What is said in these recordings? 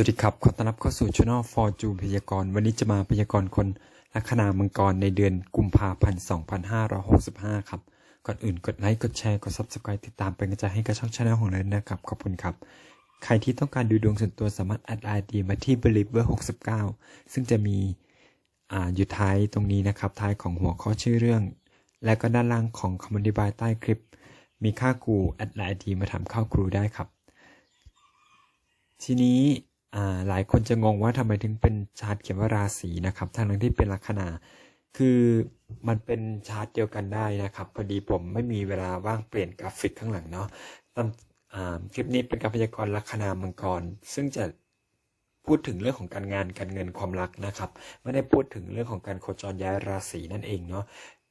สวัสดีครับ ขอต้อนรับเข้าสู่ช่องฟอร์จูพยากรณ์ วันนี้จะมาพยากรณ์คนลัคนามังกรในเดือนกุมภาพันธ์ 2565 ครับ ก่อนอื่นกดไลค์ กดแชร์ กด Subscribe ติดตามเป็นกำลังใจให้กับช่องชาแนลของเรานะครับ ขอบคุณครับ ใครที่ต้องการดูดวงส่วนตัวสามารถแอดไลน์ดีมาที่ believer 69 ซึ่งจะมีอ่าอยู่ท้ายตรงนี้นะครับ ท้ายของหัวข้อชื่อเรื่อง และก็ด้านล่างของคำอธิบายใต้คลิป มีค่าครูแอดไลน์ดีมาถามข้าวครูได้ครับ ทีนี้ หลายคนจะงงว่าทำไมถึงเป็นชาร์ตเขียนว่าราศีนะครับทั้งที่เป็นลัคนา คือมันเป็นชาร์ตเดียวกันได้นะครับ พอดีผมไม่มีเวลาว่างเปลี่ยนกราฟิกข้างหลังเนาะตามอ่าคลิปนี้เป็นการพยากรณ์ลัคนามังกร ซึ่งจะพูดถึงเรื่องของการงานการเงินความรักนะครับ ไม่ได้พูดถึงเรื่องของการโคจรย้ายราศีนั่นเองเนาะ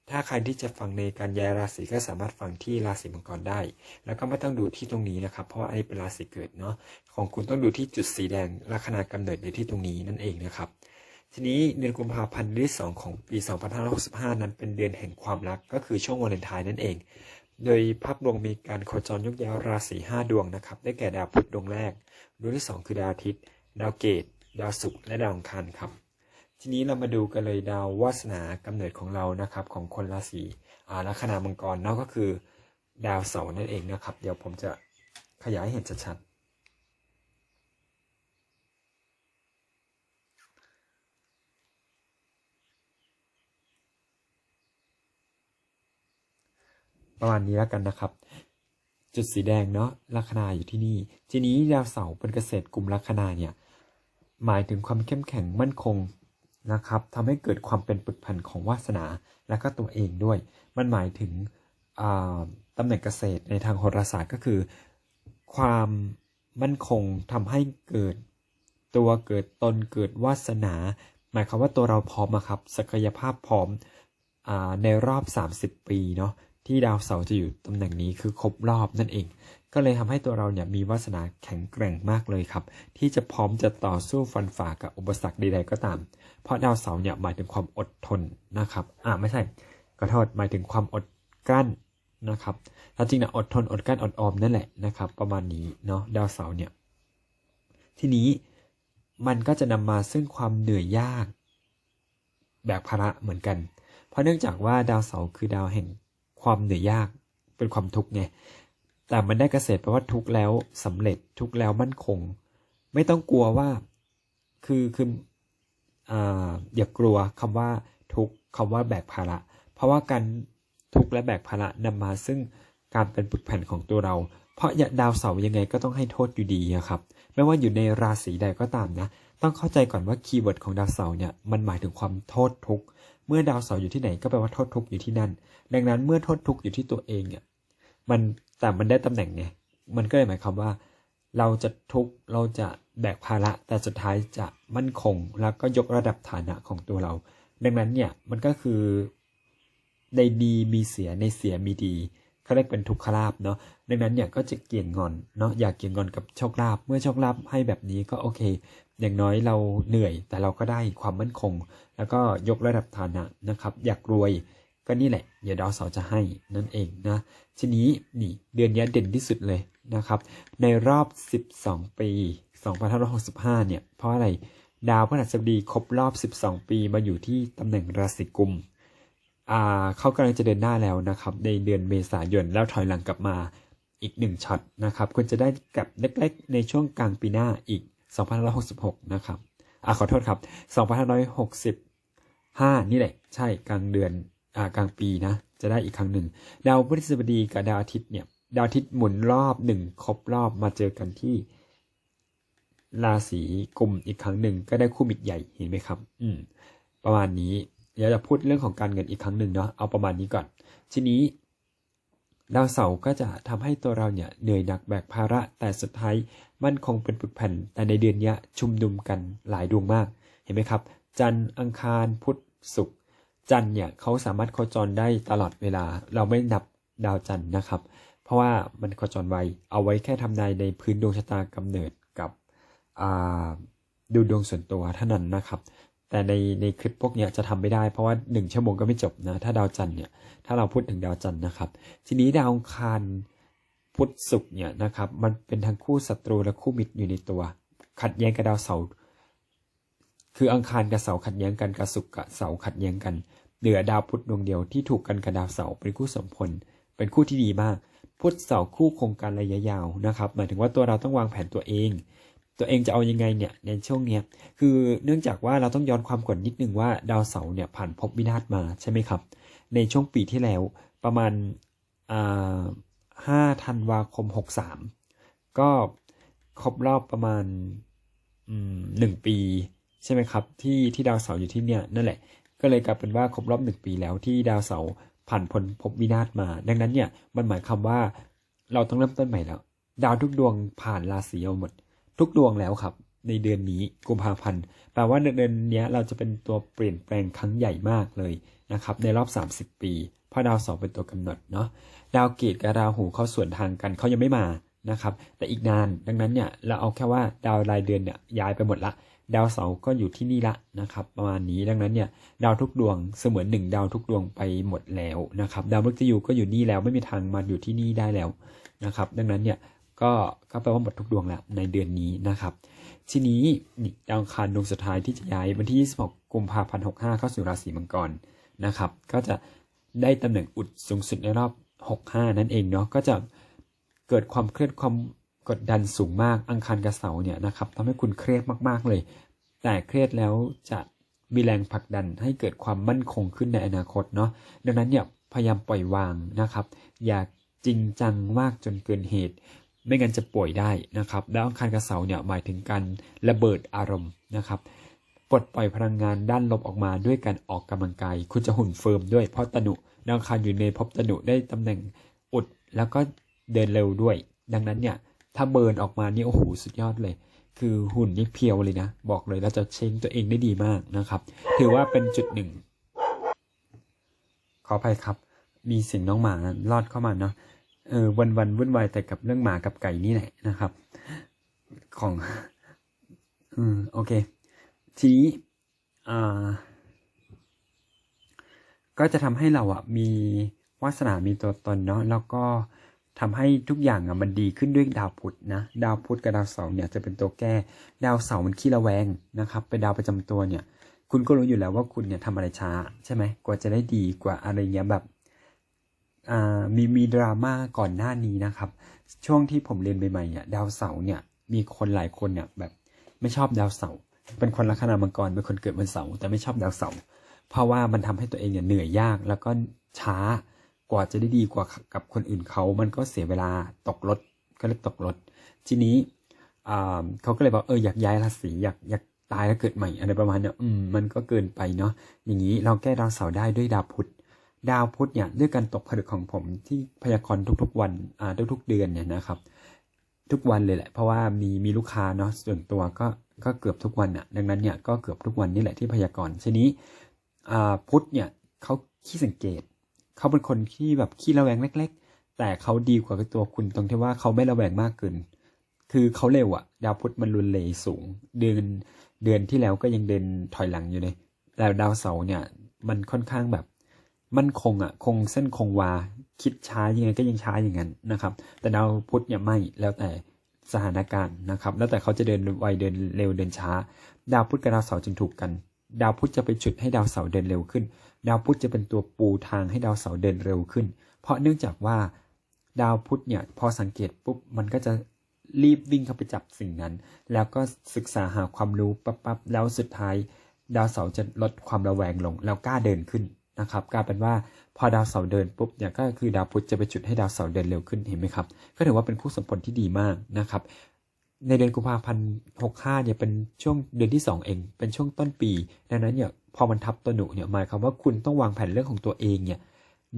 ถ้าใครที่จะฟังในการย้ายราศีก็สามารถฟังที่ราศีมังกรได้ แล้วก็ไม่ต้องดูที่ตรงนี้นะครับ เพราะว่าอันนี้เป็นราศีเกิดเนาะ ของคุณต้องดูที่จุดสีแดงลัคนากำเนิดอยู่ที่ตรงนี้นั่นเองนะครับ ทีนี้เดือนกุมภาพันธ์เดือนที่สองของปี 2565 นั้นเป็นเดือนแห่งความรักก็คือช่วงวาเลนไทน์นั่นเอง โดยภาพรวมมีการโคจรยกย้ายราศี5ดวงนะครับ ได้แก่ดาวพุธดวงแรก ดวงที่ 2 คือดาวอาทิตย์ ดาวเกต ดาวศุกร์ และดาวอังคารครับ ทีนี้เรามาดูกันเลยดาววาสนากำเนิดของเรานะครับ ของคนราศีอ่าลัคนามังกรเนาะก็คือ ดาวเสาร์นั่นเองนะครับ เดี๋ยวผมจะขยายให้เห็นชัดๆประมาณนี้แล้วกันนะครับ จุดสีแดงเนาะลัคนาอยู่ที่นี่ ทีนี้ดาวเสาร์เป็นเกษตรกลุ่มลัคนาเนี่ย หมายถึงความเข้มแข็งมั่นคง นะครับทำให้เกิดความเป็นปึกพันของวาสนาและก็ตัวเองด้วย มันหมายถึงตำแหน่งเกษตรในทางโหราศาสตร์ก็คือ ความมั่นคงทำให้เกิดตัวเกิดตนเกิดวาสนา หมายความว่าตัวเราพร้อมครับ ศักยภาพพร้อมอในรอบ 30 ปีเนาะ ที่ดาวเสาร์จะอยู่ตำแหน่งนี้คือครบรอบนั่นเอง ก็เลยทำให้ตัวเราเนี่ยมีวาสนาแข็งแกร่งมากเลยครับ ที่จะพร้อมจะต่อสู้ฟันฝ่ากับอุปสรรคใดๆก็ตาม เพราะดาวเสาร์เนี่ยหมายถึงความอดทนนะครับอ่าไม่ใช่ขอโทษหมายถึงความอดกลั้นนะครับแล้วจริงนะอดทนอดกลั้นอดออมนั่นแหละนะครับ ประมาณนี้เนาะดาวเสาร์เนี่ยทีนี้มันก็จะนำมาซึ่งความเหนื่อยยาก แบกภาระเหมือนกัน เพราะเนื่องจากว่าดาวเสาร์คือดาวแห่ง ความเหนื่อยยากเป็นความทุกข์ไงแต่มันได้เกษตรแปลว่าทุกแล้วสำเร็จทุกแล้วมั่นคง ไม่ต้องกลัวว่า คือคืออ่าอย่ากลัวคำว่าทุกข์คำว่าแบกภาระ เพราะว่าการทุกและแบกภาระนำมาซึ่งการเป็นปึกแผ่นของตัวเรา เพราะดาวเสาร์ยังไงก็ต้องให้โทษอยู่ดีอะครับ ไม่ว่าอยู่ในราศีใดก็ตามนะ ต้องเข้าใจก่อนว่าคีย์เวิร์ดของดาวเสาร์เนี่ยมันหมายถึงความโทษทุกข์ เมื่อดาวเสาร์อยู่ที่ไหนก็แปลว่าโทษทุกข์อยู่ที่นั่น ดังนั้นเมื่อโทษทุกข์อยู่ที่ตัวเองเนี่ย มันแต่มันได้ตำแหน่งไง มันก็เลยหมายความว่า เราจะทุกข์เราจะแบกภาระแต่สุดท้ายจะมั่นคง แล้วก็ยกระดับฐานะของตัวเรา ดังนั้นเนี่ยมันก็คือในดีมีเสียในเสียมีดีเขาเรียกเป็นทุกขลาบเนาะดังนั้นเนี่ยก็จะเกี่ยงงอนเนาะอยากเกี่ยงงอนกับโชคลาภเมื่อโชคลาภให้แบบนี้ก็โอเค อย่างน้อยเราเหนื่อยแต่เราก็ได้ความมั่นคง แล้วก็ยกระดับฐานะนะครับ อยากรวยก็นี่แหละ เดี๋ยวดาวเสาร์จะให้นั่นเองนะ ทีนี้นี่เดือนนี้เด่นที่สุดเลยนะครับ ในรอบ 12 ปี 2565 เนี่ย เพราะอะไร ดาวพฤหัสบดีครบรอบ 12 ปีมาอยู่ที่ตำแหน่งราศีกุมอ่าเขากำลังจะเดินหน้าแล้วนะครับ ในเดือนเมษายนแล้วถอยหลังกลับมาอีกหนึ่งช็อตนะครับคุณจะได้กลับเล็กๆ ในช่วงกลางปีหน้าอีก 2566 นะครับ อ่าขอโทษครับ 2565 นี่แหละ ใช่กลางเดือน อ่ากลางปีนะ จะได้อีกครั้งหนึ่ง ดาวพฤหัสบดีกับดาวอาทิตย์เนี่ย ดาวอาทิตย์หมุนรอบหนึ่งครบรอบมาเจอกันที่ราศีกลุ่มอีกครั้งหนึ่งก็ได้คู่มิตรใหญ่เห็นไหมครับ อืม ประมาณนี้เดี๋ยวจะพูดเรื่องของการเงินอีกครั้งหนึ่งเนาะเอาประมาณนี้ก่อน ทีนี้ ดาวเสาร์ก็จะทำให้ตัวเราเนี่ยเหนื่อยหนักแบกภาระแต่สุดท้าย มั่นคงเป็นปึกแผ่น แต่ในเดือนนี้ชุมนุมกันหลายดวงมาก เห็นไหมครับ จันทร์อังคารพุธศุกร์จันทร์เนี่ยเขาสามารถโคจรได้ตลอดเวลา เราไม่นับดาวจันทร์นะครับ เพราะว่ามันโคจรไวเอาไว้แค่ทำนายในพื้นดวงชะตากำเนิดกับดูดวงส่วนตัวเท่านั้นนะครับ แต่ในในคลิปพวกนี้จะทำไม่ได้เพราะว่าหนึ่งชั่วโมงก็ไม่จบนะ ถ้าดาวจันทร์เนี่ย ถ้าเราพูดถึงดาวจันทร์นะครับ ทีนี้ดาวอังคาร พุธศุกร์เนี่ยนะครับมันเป็นทั้งคู่ศัตรูและคู่มิตรอยู่ในตัว ขัดแย้งกับดาวเสาร์คืออังคารกับเสาร์ขัดแย้งกันกับศุกร์กับเสาร์ขัดแย้งกัน เหลือดาวพุธดวงเดียวที่ถูกกันกับดาวเสาร์เป็นคู่สมพล เป็นคู่ที่ดีมาก พุธเสาร์คู่โครงการระยะยาวนะครับหมายถึงว่าตัวเราต้องวางแผนตัวเอง ตัวเองจะเอายังไงเนี่ยในช่วงเนี้ยคือเนื่องจากว่าเราต้องย้อนความก่อนนิดนึงว่าดาวเสาร์เนี่ยผ่านภพวินาศมาใช่ไหมครับ ในช่วงปีที่แล้วประมาณอ่า ห้าธันวาคมหกสามก็ครบรอบประมาณหนึ่งปี ใช่ไหมครับ ที่ที่ดาวเสาร์อยู่ที่เนี่ยนั่นแหละ ก็เลยกลายเป็นว่าครบรอบหนึ่งปีแล้วที่ดาวเสาร์ผ่านพ้นภพวินาศมา ดังนั้นเนี่ยมันหมายความว่าเราต้องเริ่มต้นใหม่แล้ว ดาวทุกดวงผ่านราศีเอาหมด ทุกดวงแล้วครับ ในเดือนนี้กุมภาพันธ์แปลว่าในเดือนเนี้ยเราจะเป็นตัวเปลี่ยนแปลงครั้งใหญ่มากเลยนะครับ ในรอบ 30 ปีเพราะดาวเสาร์เป็นตัวกำหนดเนาะ ดาวเกตกับราหูเขาส่วนทางกันเขายังไม่มานะครับ แต่อีกนานดังนั้นเนี่ยเราเอาแค่ว่าดาวรายเดือนเนี่ยย้ายไปหมดละ ดาวเสาร์ก็อยู่ที่นี่ละนะครับ ประมาณนี้ดังนั้นเนี่ยดาวทุกดวงเสมือนหนึ่งดาวทุกดวงไปหมดแล้วนะครับ ดาวมฤตยูก็อยู่นี่แล้วไม่มีทางมาอยู่ที่นี่ได้แล้วนะครับ ดังนั้นเนี่ยก็ก็แปลว่าหมดทุกดวงแล้วในเดือนนี้นะครับ ทีนี้ดาวคารดวงสุดท้ายที่จะย้ายวันที่ 26 กุมภาพันธ์ 65 เข้าสู่ราศีมังกรนะครับ ก็จะได้ตำแหน่งอุดสูงสุดในรอบ 65 นั่นเองเนาะก็จะเกิดความเครียดความกดดันสูงมากอังคารกับเสาร์เนี่ยนะครับทำให้คุณเครียดมากๆเลย แต่เครียดแล้วจะมีแรงผลักดันให้เกิดความมั่นคงขึ้นในอนาคตเนาะดังนั้นเนี่ยพยายามปล่อยวางนะครับ อย่าจริงจังมากจนเกินเหตุ ไม่งั้นจะป่วยได้นะครับแล้วอังคารกับเสาร์เนี่ยหมายถึงการระเบิดอารมณ์นะครับปลดปล่อยพลังงานด้านลบออกมาด้วยการออกกำลังกาย คุณจะหุ่นเฟิร์มด้วยเพราะตนุ ดาวอังคารอยู่ในภพตนุได้ตำแหน่งอุดแล้วก็เดินเร็วด้วย ดังนั้นเนี่ย ถ้าเบิร์นออกมานี่โอ้โหสุดยอดเลย คือหุ่นนี่เพียวเลยนะ บอกเลยเราจะเชงตัวเองได้ดีมากนะครับ ถือว่าเป็นจุดหนึ่ง ขออภัยครับ มีเสียงน้องหมาลอดเข้ามาเนาะเออวันวันวุ่นวายแต่กับเรื่องหมากับไก่นี่แหละนะครับ ของ อืมโอเค ทีนี้อ่า ก็จะทำให้เราอะมีวาสนามีตัวตนเนาะแล้วก็ทำให้ทุกอย่างอะมันดีขึ้นด้วยดาวพุธนะดาวพุธกับดาวเสาร์เนี่ยจะเป็นตัวแก้ ดาวเสาร์มันขี้ระแวงนะครับเป็นดาวประจำตัวเนี่ย คุณก็รู้อยู่แล้วว่าคุณเนี่ยทำอะไรช้าใช่ไหมกว่าจะได้ดีกว่าอะไรเงี้ยแบบอ่ามีมีดราม่าก่อนหน้านี้นะครับ ช่วงที่ผมเรียนใหม่ๆเนี่ยดาวเสาร์เนี่ยมีคนหลายคนเนี่ยแบบไม่ชอบดาวเสาร์เป็นคนลัคนามังกรเป็นคนเกิดวันเสาร์แต่ไม่ชอบดาวเสาร์ เพราะว่ามันทำให้ตัวเองเนี่ยเหนื่อยยากแล้วก็ช้ากว่าจะได้ดีกว่ากับคนอื่นเขา มันก็เสียเวลาตกรถก็เลยตกรถ ทีนี้เขาก็เลยบอกเอออยากย้ายราศีอยากอยากตายแล้วเกิดใหม่อะไรประมาณเนี้ยอืมมันก็เกินไปเนาะอย่างนี้เราแก้ดาวเสาร์ได้ด้วยดาวพุธดาวพุธเนี่ยด้วยการตกผลึกของผมที่พยากรณ์ทุกๆวันอ่าทุกๆเดือนเนี่ยนะครับ ทุกวันเลยแหละ เพราะว่ามีมีลูกค้าเนาะส่วนตัวก็ก็เกือบทุกวันอะดังนั้นเนี่ยก็เกือบทุกวันนี่แหละที่พยากรณ์ทีนี้ พุธเนี่ยเขาขี้สังเกต เขาเป็นคนที่แบบขี้ระแวงเล็ก ๆ แต่เขาดีกว่าตัวคุณตรงที่ว่าเขาไม่ระแวงมากเกิน คือเขาเร็วอะดาวพุธมันรุนเลสูง เดือนเดือนที่แล้วก็ยังเดินถอยหลังอยู่เลยแต่ดาวเสาร์เนี่ย มันค่อนข้างแบบมั่นคงอะคงเส้นคงวา คิดช้ายังไงก็ยังช้าอย่างนั้นนะครับ แต่ดาวพุธเนี่ยไม่แล้วแต่สถานการณ์นะครับ แล้วแต่เขาจะเดินไวเดินเร็วเดินช้า ดาวพุธกับดาวเสาร์จึงถูกกัน ดาวพุธจะไปฉุดให้ดาวเสาร์เดินเร็วขึ้น ดาวพุธจะเป็นตัวปูทางให้ดาวเสาร์เดินเร็วขึ้น เพราะเนื่องจากว่าดาวพุธเนี่ยพอสังเกตปุ๊บมันก็จะรีบวิ่งเข้าไปจับสิ่งนั้น แล้วก็ศึกษาหาความรู้ปั๊บป๊บแล้วสุดท้าย ดาวเสาร์จะลดความระแวงลงแล้วกล้าเดินขึ้นนะครับกลายเป็นว่าพอดาวเสาร์เดินปุ๊บเนี่ยก็คือดาวพุธจะไปจุดให้ดาวเสาร์เดินเร็วขึ้นเห็นไหมครับ ก็ถือว่าเป็นคู่สมผลที่ดีมากนะครับ ในเดือนกุมภาพันธ์65เนี่ยเป็นช่วงเดือนที่2เอง เป็นช่วงต้นปี ดังนั้นเนี่ยพอมันทับตัวหนูเนี่ยหมายความว่าคุณต้องวางแผนเรื่องของตัวเองเนี่ย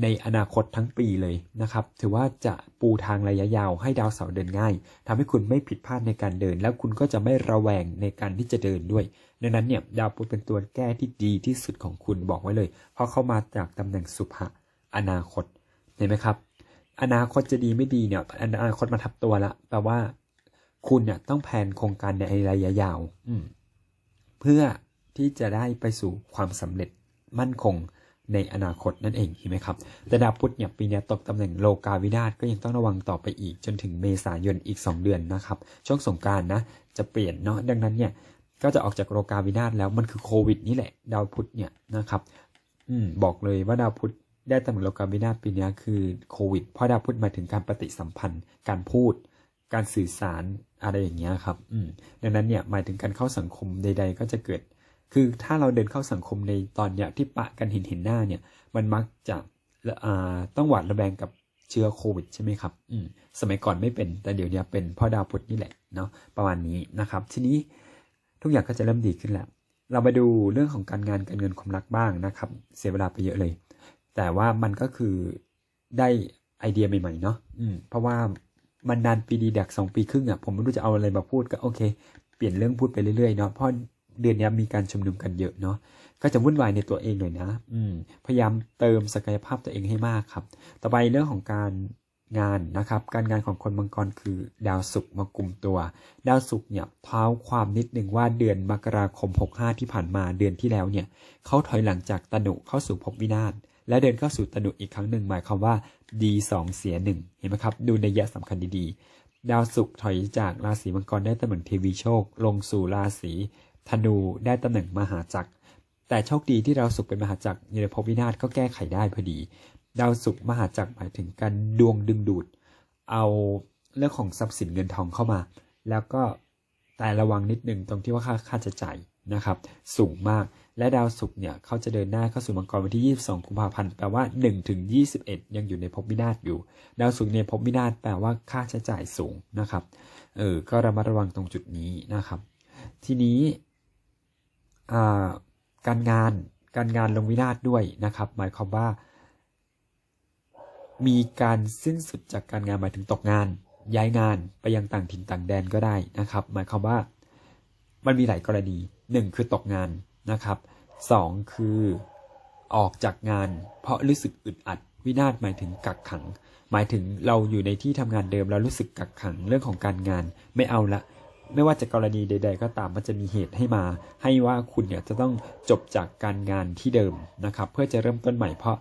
ในอนาคตทั้งปีเลยนะครับ ถือว่าจะปูทางระยะยาวให้ดาวเสาร์เดินง่ายทำให้คุณไม่ผิดพลาดในการเดิน แล้วคุณก็จะไม่ระแวงในการที่จะเดินด้วย ดังนั้นเนี่ยดาวพุธเป็นตัวแก้ที่ดีที่สุดของคุณบอกไว้เลย เพราะเข้ามาจากตำแหน่งสุภะอนาคต เห็นไหมครับ อนาคตจะดีไม่ดีเนี่ยอนาคตมาทับตัวละแปลว่า คุณเนี่ยต้องแผนโครงการในระยะยาวอืมเพื่อที่จะได้ไปสู่ความสำเร็จมั่นคงในอนาคตนั่นเองเห็นไหมครับ แต่ดาวพุธเนี่ยปีเนี้ยตกตำแหน่งโลกาวินาศก็ยังต้องระวังต่อไปอีกจนถึงเมษายนอีก 2 เดือนนะครับ ช่วงสงกรารนะ จะเปลี่ยนเนาะดังนั้นเนี่ยก็จะออกจากโลกาวินาศแล้วมันคือโควิดนี่แหละดาวพุธเนี่ยนะครับอืมบอกเลยว่าดาวพุธได้ตำแหน่งโลกาวินาศปีเนี้ยคือโควิดเพราะดาวพุธหมายถึงการปฏิสัมพันธ์ การพูด การสื่อสาร อะไรอย่างเงี้ยครับ อืมดังนั้นเนี่ยหมายถึงการเข้าสังคมใด ๆ ก็จะเกิด คือถ้าเราเดินเข้าสังคมในตอนเนี้ยที่ปะกันเห็นเห็นหน้าเนี่ย มันมักจะอ่าต้องหวาดระแวงกับเชื้อโควิดใช่ไหมครับ อืม สมัยก่อนไม่เป็น แต่เดี๋ยวนี้เป็นพราะดาวพุธนี่แหละเนาะ ประมาณนี้นะครับ ทีนี้ทุกอย่างก็จะเริ่มดีขึ้นแล้ว เรามาดูเรื่องของการงานการเงินความรักบ้างนะครับ เสียเวลาไปเยอะเลย แต่ว่ามันก็คือได้ไอเดียใหม่ๆเนาะ อืม เพราะว่า มันนานปีดีดักสองปีครึ่งอะ่ะผมไม่รู้จะเอาอะไรมาพูดก็โอเค เปลี่ยนเรื่องพูดไปเรื่อยๆเนาะเพราะเดือนนี้มีการชุมนุมกันเยอะเนาะก็จะวุ่นวายในตัวเองหน่อยนะ อืม พยายามเติมศักยภาพตัวเองให้มากครับ ต่อไปเรื่องของการงานนะครับ การงานของคนมังกรคือดาวศุกร์มากลุ่มตัว ดาวศุกร์เนี่ยเท้าความนิดหนึ่งว่าเดือนมกราคม 65 ที่ผ่านมาเดือนที่แล้วเนี่ยเขาถอยหลังจากตนุเข้าสู่ภพวินาศและเดินเข้าสู่ตนุอีกครั้งหนึ่งหมายความว่า ดีสองเสียหนึ่งเห็นไหมครับ ดูในยยะสำคัญดีๆ ดาวศุกร์ถอยจากราศีมังกรได้ตำแหน่งเทวีโชค ลงสู่ราศีธนูได้ตำแหน่งมหาจักร แต่โชคดีที่ดาวศุกร์เป็นมหาจักรยูในภพวินาศก็แก้ไขได้พอดี ดาวศุกร์มหาจักรหมายถึงการดวงดึงดูด เอาเรื่องของทรัพย์สินเงินทองเข้ามา แล้วก็ แต่ระวังนิดนึงตรงที่ว่าค่าค่าจะจ่ายนะครับ สูงมากและดาวศุกร์เนี่ยเขาจะเดินหน้าเข้าสู่มังกรวันที่ 22 กุมภาพันธ์แปลว่า1ถึง21 ยังอยู่ในภพวินาศอยู่ ดาวศุกร์ในภพวินาศแปลว่าค่าใช้จ่ายสูงนะครับเออก็ระมัดระวังตรงจุดนี้นะครับ ทีนี้การงานการงานลงวินาศด้วยนะครับ หมายความว่า มีการสิ้นสุดจากการงานหมายถึงตกงาน ย้ายงานไปยังต่างถิ่นต่างแดนก็ได้นะครับ หมายความว่ามันมีหลายกรณีหนึ่งคือตกงานนะครับสองคือออกจากงาน เพราะรู้สึกอึดอัดวินาศหมายถึงกักขัง หมายถึงเราอยู่ในที่ทำงานเดิมแล้วรู้สึกกักขังเรื่องของการงานไม่เอาละ ไม่ว่าจะกรณีใด ๆ ก็ตามมันจะมีเหตุให้มา ให้ว่าคุณเนี่ยจะต้องจบจากการงานที่เดิมนะครับ เพื่อจะเริ่มต้นใหม่เพราะ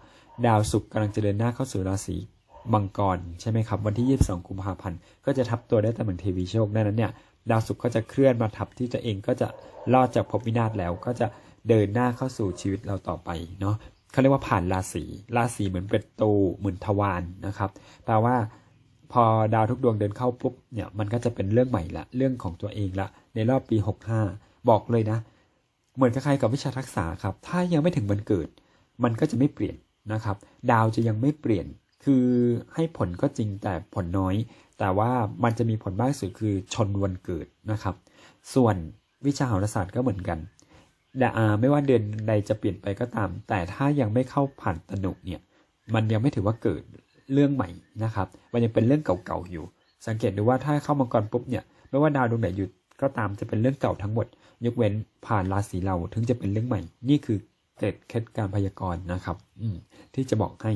ดาวศุกร์กำลังจะเดินหน้าเข้าสู่ราศี มังกรใช่ไหมครับ วันที่ 22 กุมภาพันธ์ก็จะทับตัวได้ตำแหน่งเทวีโชคดังนั้นเนี่ยดาวศุกร์ก็จะเคลื่อนมาทับที่ตัวเองก็จะรอดจากภพวินาศแล้วก็จะเดินหน้าเข้าสู่ชีวิตเราต่อไปเนาะเขาเรียกว่าผ่านราศีราศีเหมือนเป็นตูเหมือนทวารนะครับแปลว่าพอดาวทุกดวงเดินเข้าปุ๊บเนี่ยมันก็จะเป็นเรื่องใหม่ละเรื่องของตัวเองละ ในรอบปี 65 บอกเลยนะ เหมือนคล้ายๆกับวิชาทักษะครับ ถ้ายังไม่ถึงวันเกิด มันก็จะไม่เปลี่ยนนะครับ ดาวจะยังไม่เปลี่ยน คือให้ผลก็จริงแต่ผลน้อย แต่ว่ามันจะมีผลมากที่สุดคือชนวันเกิดนะครับ ส่วนวิชาโหราศาสตร์ก็เหมือนกันดาไม่ว่าเดือนใดจะเปลี่ยนไปก็ตาม แต่ถ้ายังไม่เข้าผ่านตนุเนี่ยมันยังไม่ถือว่าเกิดเรื่องใหม่นะครับ มันยังเป็นเรื่องเก่าๆอยู่ สังเกตดูว่าถ้าเข้ามังกรปุ๊บเนี่ยไม่ว่าดาวดวงไหนอยู่ก็ตามจะเป็นเรื่องเก่าทั้งหมด ยกเว้นผ่านราศีเราถึงจะเป็นเรื่องใหม่ นี่คือเกร็ดเคล็ดการพยากรณ์นะครับ อืที่จะบอกให้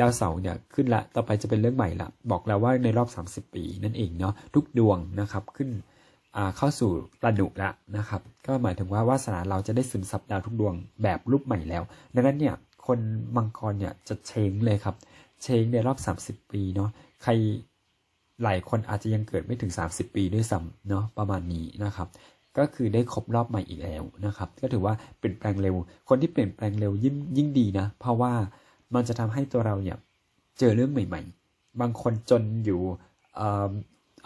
ดาวเสาร์เนี่ยขึ้นละ ต่อไปจะเป็นเรื่องใหม่ละ บอกแล้วว่าในรอบ 30 ปีนั่นเองเนาะ ทุกดวงนะครับขึ้นเข้าสู่ระดุละนะครับ ก็หมายถึงว่าวาสนาเราจะได้ซึมซับดาวทุกดวงแบบรูปใหม่แล้ว ดังนั้นเนี่ยคนมังกรเนี่ยจะเชงเลยครับ เชงในรอบ 30 ปีเนาะ ใครหลายคนอาจจะยังเกิดไม่ถึง 30 ปีด้วยซ้ำเนาะประมาณนี้นะครับ ก็คือได้ครบรอบใหม่อีกแล้วนะครับ ก็ถือว่าเปลี่ยนแปลงเร็ว คนที่เปลี่ยนแปลงเร็วยิ่งยิ่งดีนะ เพราะว่า มันจะทำให้ตัวเราเนี่ยเจอเรื่องใหม่ ๆ บางคนจนอยู่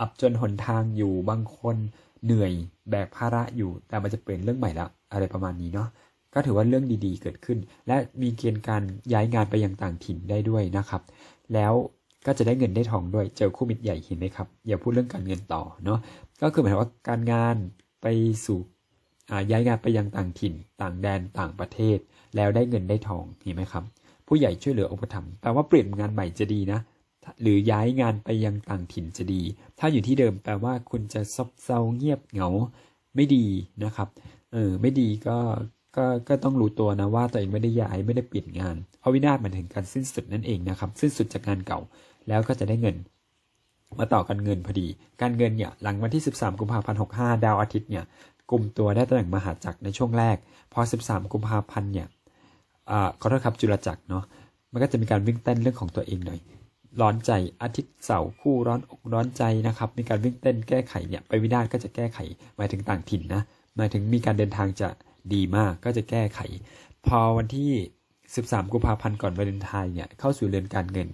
อับจนหนทางอยู่ บางคนเหนื่อยแบกภาระอยู่ แต่มันจะเปลี่ยนเรื่องใหม่ละอะไรประมาณนี้เนาะก็ถือว่าเรื่องดีๆ เกิดขึ้น และมีเกณฑ์การย้ายงานไปยังต่างถิ่นได้ด้วยนะครับ แล้วก็จะได้เงินได้ทองด้วย เจอคู่มิตรใหญ่เห็นไหมครับ อย่าพูดเรื่องการเงินต่อเนาะ ก็คือหมายว่าการงานไปสู่ย้ายงานไปยังต่างถิ่น ต่างแดน ต่างประเทศ แล้วได้เงินได้ทอง เห็นไหมครับ ผู้ใหญ่ช่วยเหลืออุปถัมภ์แปลว่าเปลี่ยนงานใหม่จะดีนะ หรือย้ายงานไปยังต่างถิ่นจะดี ถ้าอยู่ที่เดิมแปลว่าคุณจะซบเซาเงียบเหงาไม่ดีนะครับ เออไม่ดีก็ก็ก็ต้องรู้ตัวนะว่าตัวเองไม่ได้ย้ายไม่ได้เปลี่ยนงาน เพราะวินาศมันถึงการสิ้นสุดนั่นเองนะครับ สิ้นสุดจากงานเก่าแล้วก็จะได้เงิน มาต่อกันเงินพอดี การเงินเนี่ยหลังวันที่ 13 กุมภาพันธ์65 ดาวอาทิตย์เนี่ยกลุ่มตัวได้ตำแหน่งมหาจักรในช่วงแรก พอ 13 กุมภาพันธ์เนี่ย อ่าขอโทษครับจุลจักรเนาะมันก็จะมีการวิ่งเต้นเรื่องของตัวเองหน่อย ร้อนใจอาทิตย์เสาร์คู่ร้อนอกร้อนใจนะครับ มีการวิ่งเต้นแก้ไขเนี่ยไปวินาศก็จะแก้ไขหมายถึงต่างถิ่นนะหมายถึงมีการเดินทางจะดีมากก็จะแก้ไข พอวันที่ 13 กุมภาพันธ์ก่อนวาเลนไทน์เนี่ยเข้าสู่เรือนการเงิน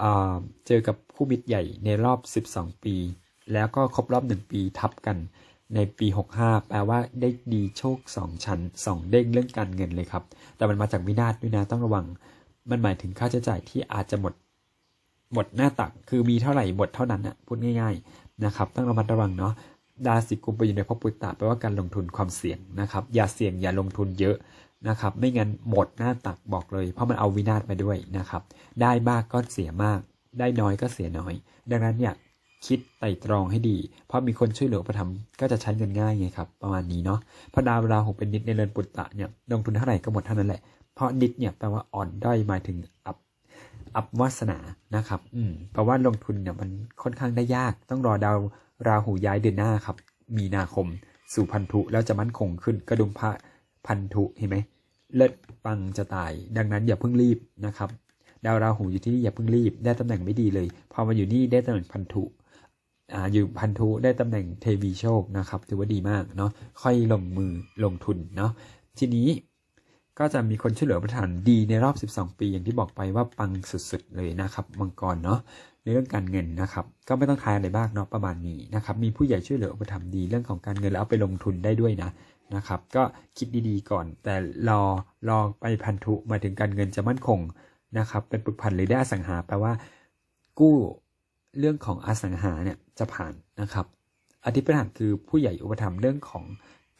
อ่าเจอกับคู่มิตรใหญ่ในรอบ 12 ปี แล้วก็ครบรอบ 1 ปีทับกัน ในปี 65 แปลว่าได้ดีโชค 2 ชั้น 2 เด้งเรื่องการเงินเลยครับ แต่มันมาจากวินาศด้วยนะต้องระวัง มันหมายถึงค่าใช้จ่ายที่อาจจะหมด หมดหน้าตัก คือมีเท่าไหร่หมดเท่านั้นนะพูดง่ายๆนะครับ ต้องระมัดระวังเนาะดาวสิกุมไปอยู่ในภพปุตตะแปลว่าการลงทุนความเสี่ยงนะครับ อย่าเสี่ยงอย่าลงทุนเยอะนะครับ ไม่งั้นหมดหน้าตักบอกเลย เพราะมันเอาวินาศมาด้วยนะครับ ได้มากก็เสียมาก ได้น้อยก็เสียน้อย ดังนั้นเนี่ย คิดไตร่ตรองให้ดี เพราะมีคนช่วยเหลือประทำก็จะใช้เงินง่ายไงครับประมาณนี้เนาะพระดาวราหูเป็นนิดในเรือนปุตตะเนี่ยลงทุนเท่าไหร่ก็หมดเท่านั้นแหละเพราะนิดเนี่ยแปลว่าอ่อนด้อยหมายถึงอับอับวาสนานะครับ อืมแปลว่าลงทุนเนี่ยมันค่อนข้างได้ยาก ต้องรอดาวราหูย้ายเดือนหน้าครับ มีนาคม สู่พันธุแล้วจะมั่นคงขึ้นกระดุมพระพันธุเห็นไหมเลิศปังจะตาย ดังนั้นอย่าเพิ่งรีบนะครับ ดาวราหูอยู่ที่นี่อย่าเพิ่งรีบ ได้ตำแหน่งไม่ดีเลย พอมาอยู่นี่ได้ตำแหน่งพันธุ อยู่พันธุได้ตำแหน่งเทวีโชคนะครับถือว่าดีมากเนาะค่อยลงมือลงทุนเนาะทีนี้ก็จะมีคนช่วยเหลือประทานดีในรอบ 12 ปีอย่างที่บอกไปว่าปังสุดๆเลยนะครับมังกรเนาะในเรื่องการเงินนะครับ ก็ไม่ต้องทายอะไรบ้างเนาะประมาณนี้นะครับ มีผู้ใหญ่ช่วยเหลืออุปถัมภ์ดีเรื่องของการเงินแล้วเอาไปลงทุนได้ด้วยนะนะครับ ก็คิดดีๆก่อน แต่รอรอไปพันธุมาถึงการเงินจะมั่นคงนะครับ เป็นปึกพันหรือได้สังหาแปลว่า กู้ เรื่องของอสังหาเนี่ยจะผ่านนะครับ อธิปถัมภ์คือผู้ใหญ่อุปถัมภ์เรื่องของ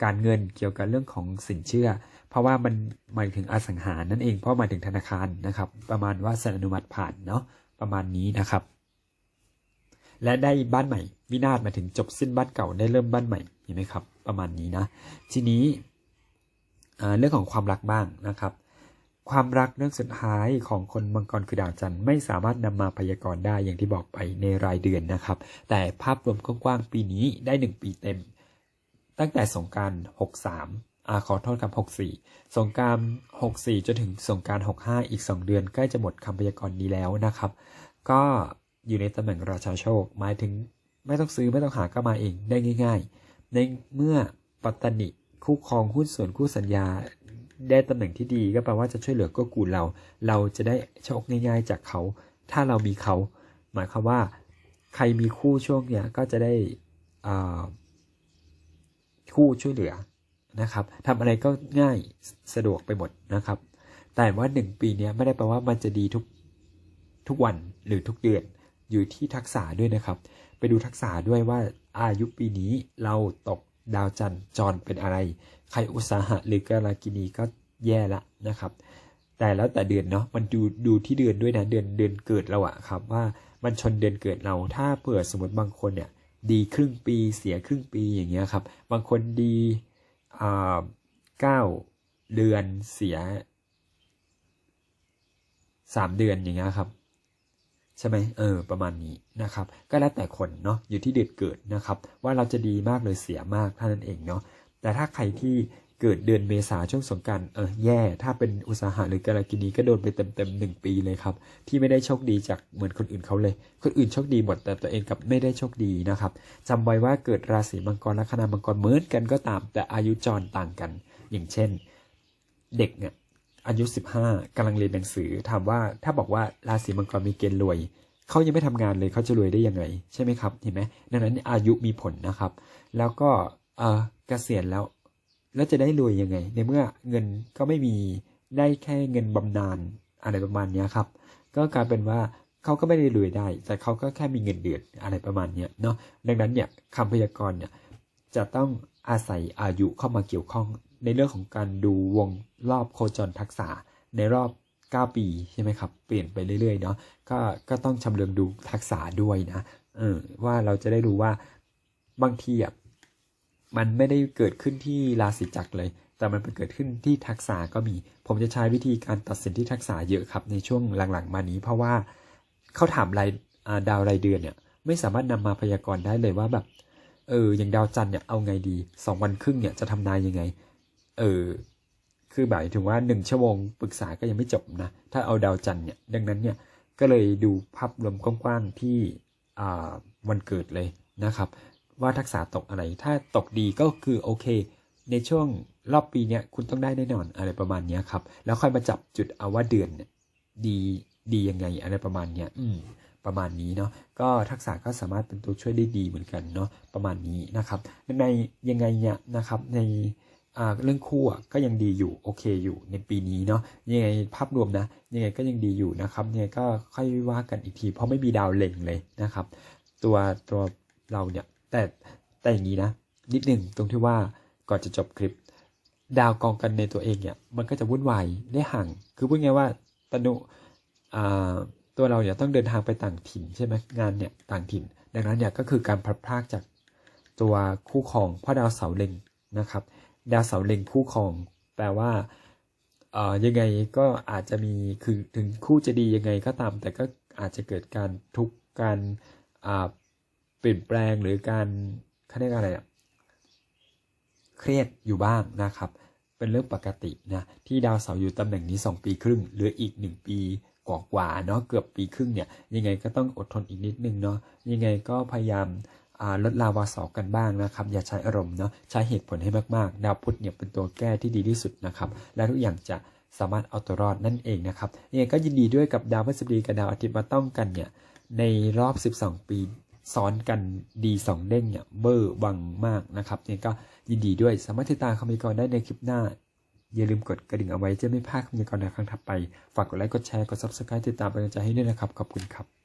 การเงินเกี่ยวกับเรื่องของสินเชื่อ เพราะว่ามันหมายถึงอสังหานั่นเองเพราะหมายถึงธนาคารนะครับ ประมาณว่าสัญอนุมัติผ่านเนาะประมาณนี้นะครับ และได้บ้านใหม่ วินาศมาถึงจบสิ้นบ้านเก่าได้เริ่มบ้านใหม่เห็นไหมครับ ประมาณนี้นะ ทีนี้เรื่องของความรักบ้างนะครับ ความรักเรื่องสุดท้ายของคนมังกรคือดาวจันทร์ไม่สามารถนำมาพยากรณ์ได้อย่างที่บอกไปในรายเดือนนะครับ แต่ภาพรวมกว้างๆปีนี้ได้ 1 ปีเต็ม ตั้งแต่สงการ63อาขอโทษครับ64 สงการ64 จนถึงสงการ65 อีก 2 เดือนใกล้จะหมดคำพยากรณ์นี้แล้วนะครับ ก็อยู่ในตำแหน่งราชาโชค หมายถึงไม่ต้องซื้อไม่ต้องหาก็มาเองได้ง่าย ๆ ในเมื่อปัตตนิคู่ครองหุ้นส่วนคู่สัญญา ได้ตำแหน่งที่ดีก็แปลว่าจะช่วยเหลือก็กูลเรา เราจะได้โชคง่ายๆจากเขา ถ้าเรามีเขา หมายความว่า ใครมีคู่ช่วงเนี้ยก็จะได้คู่ช่วยเหลือนะครับทำอะไรก็ง่ายสะดวกไปหมดนะครับ แต่ว่าหนึ่งปีเนี้ยไม่ได้แปลว่ามันจะดีทุกทุกวันหรือทุกเดือนอยู่ที่ทักษะด้วยนะครับ ไปดูทักษะด้วยว่าอายุปีนี้เราตก ดาวจันทร์จรเป็นอะไร ใครอุตสาหะหรือกาลากินีก็แย่ละนะครับ แต่แล้วแต่เดือนเนาะมันดูดูที่เดือนด้วยนะเดือนเดือนเกิดเราอะครับว่ามันชนเดือนเกิดเรา ถ้าเผื่อสมมติบางคนเนี่ยดีครึ่งปีเสียครึ่งปีอย่างเงี้ยครับ บางคนดีอ่าเก้าเดือนเสียสามเดือนอย่างเงี้ยครับ ใช่ไหมเออ ประมาณนี้นะครับ ก็แล้วแต่คนเนาะอยู่ที่เดือนเกิดนะครับ ว่าเราจะดีมากหรือเสียมากเท่านั้นเองเนาะแต่ถ้าใครที่เกิดเดือนเมษาช่วงสงการเออแย่ ถ้าเป็นอุตสาหะหรือกาลกินีก็โดนไปเต็มเต็มๆหนึ่งปีเลยครับ ที่ไม่ได้โชคดีจากเหมือนคนอื่นเขาเลย คนอื่นโชคดีหมดแต่ตัวเองกับไม่ได้โชคดีนะครับจำไว้ว่าเกิดราศีมังกรลัคนามังกรเหมือนกันก็ตาม แต่อายุจรต่างกัน อย่างเช่น เด็กเนี่ย อายุ 15กำลังเรียนหนังสือถามว่าถ้าบอกว่าราศีมังกรมีเกณฑ์รวยเขายังไม่ทำงานเลยเขาจะรวยได้ยังไงใช่ไหมครับเห็นไหมดังนั้นอายุมีผลนะครับ แล้วก็เออเกษียณแล้ว แล้วจะได้รวยยังไง ในเมื่อเงินก็ไม่มีได้แค่เงินบำนาญอะไรประมาณนี้ครับ ก็กลายเป็นว่าเขาก็ไม่ได้รวยได้ แต่เขาก็แค่มีเงินเดือนอะไรประมาณนี้เนาะดังนั้นเนี่ยคำพยากรณ์เนี่ยจะต้องอาศัยอายุเข้ามาเกี่ยวข้อง ในเรื่องของการดูวงรอบโคจรทักษะในรอบ 9 ปีใช่ไหมครับ เปลี่ยนไปเรื่อยๆเนาะก็ก็ต้องชำเลืองดูทักษะด้วยนะเออว่าเราจะได้รู้ว่าบางทีอะมันไม่ได้เกิดขึ้นที่ราศีจักรเลย แต่มันเป็นเกิดขึ้นที่ทักษะก็มี ผมจะใช้วิธีการตัดสินที่ทักษะเยอะครับในช่วงหลังๆ มานี้ เพราะว่าเขาถามรายดาวรายเดือนเนี่ยไม่สามารถนำมาพยากรณ์ได้เลยว่าแบบเอออย่างดาวจันทร์เนี่ยเอาไงดีสองวันครึ่งเนี่ยจะทำนายยังไง เออคือหมายถึงว่าหนึ่งชั่วโมงปรึกษาก็ยังไม่จบนะ ถ้าเอาดาวจันทร์เนี่ย ดังนั้นเนี่ยก็เลยดูภาพรวมกว้างๆที่วันเกิดเลยนะครับ ว่าทักษะตกอะไร ถ้าตกดีก็คือโอเค ในช่วงรอบปีเนี้ยคุณต้องได้แน่นอนอะไรประมาณเนี้ยครับ แล้วค่อยมาจับจุดเอาว่าเดือนเนี่ยดีดียังไงอะไรประมาณเนี้ยอืมประมาณนี้เนาะก็ทักษะก็สามารถเป็นตัวช่วยได้ดีเหมือนกันเนาะประมาณนี้นะครับ ในยังไงเนี่ยนะครับใน เรื่องคู่ก็ยังดีอยู่โอเคอยู่ในปีนี้เนาะยังไงภาพรวมนะยังไงก็ยังดีอยู่นะครับยังไงก็ค่อยว่ากันอีกที เพราะไม่มีดาวเล็งเลยนะครับ ตัวตัวเราเนี่ยแต่แต่อย่างนี้นะ นิดหนึ่งตรงที่ว่าก่อนจะจบคลิป ดาวกองกันในตัวเองเนี่ยมันก็จะวุ่นวายได้ห่าง คือพูดง่ายว่าตนุตัวเราเนี่ยต้องเดินทางไปต่างถิ่นใช่ไหมงานเนี่ยต่างถิ่น ดังนั้นเนี่ยก็คือการพลัดพรากจากตัวคู่ครองเพราะดาวเสาเล็งนะครับ ดาวเสาเล็งคู่ครอง แปลว่าเอ่อยังไงก็อาจจะมีคือถึงคู่จะดียังไงก็ตาม แต่ก็อาจจะเกิดการทุกการอ่าเปลี่ยนแปลงหรือการเขาเรียกอะไรอะเครียดอยู่บ้างนะครับ เป็นเรื่องปกตินะที่ดาวเสาร์อยู่ตำแหน่งนี้ 2 ปีครึ่งเหลืออีก 1 ปีกว่าๆเนาะเกือบปีครึ่งเนี่ยยังไงก็ต้องอดทนอีกนิดนึงเนาะยังไงก็พยายาม ลดลาวาสาร์กันบ้างนะครับ อย่าใช้อารมณ์เนาะใช้เหตุผลให้มากๆ ดาวพุธเนี่ยเป็นตัวแก้ที่ดีที่สุดนะครับ และทุกอย่างจะสามารถเอาตัวรอดนั่นเองนะครับยังไงก็ยินดีด้วยกับดาวพฤหัสบดีกับดาวอาทิตย์มาต้องกันเนี่ยในรอบ 12 ปีซ้อนกันดีสองเด้งเนี่ยเบอร์วังมากนะครับเนี่ยก็ยินดีด้วยสามารถติดตามคำพยากรณ์ได้ในคลิปหน้า อย่าลืมกดกระดิ่งเอาไว้จะไม่พลาดคำพยากรณ์ในครั้งถัดไป ฝากกดไลค์กดแชร์กด subscribe ติดตามเป็นกำลังใจให้ด้วยนะครับ ขอบคุณครับ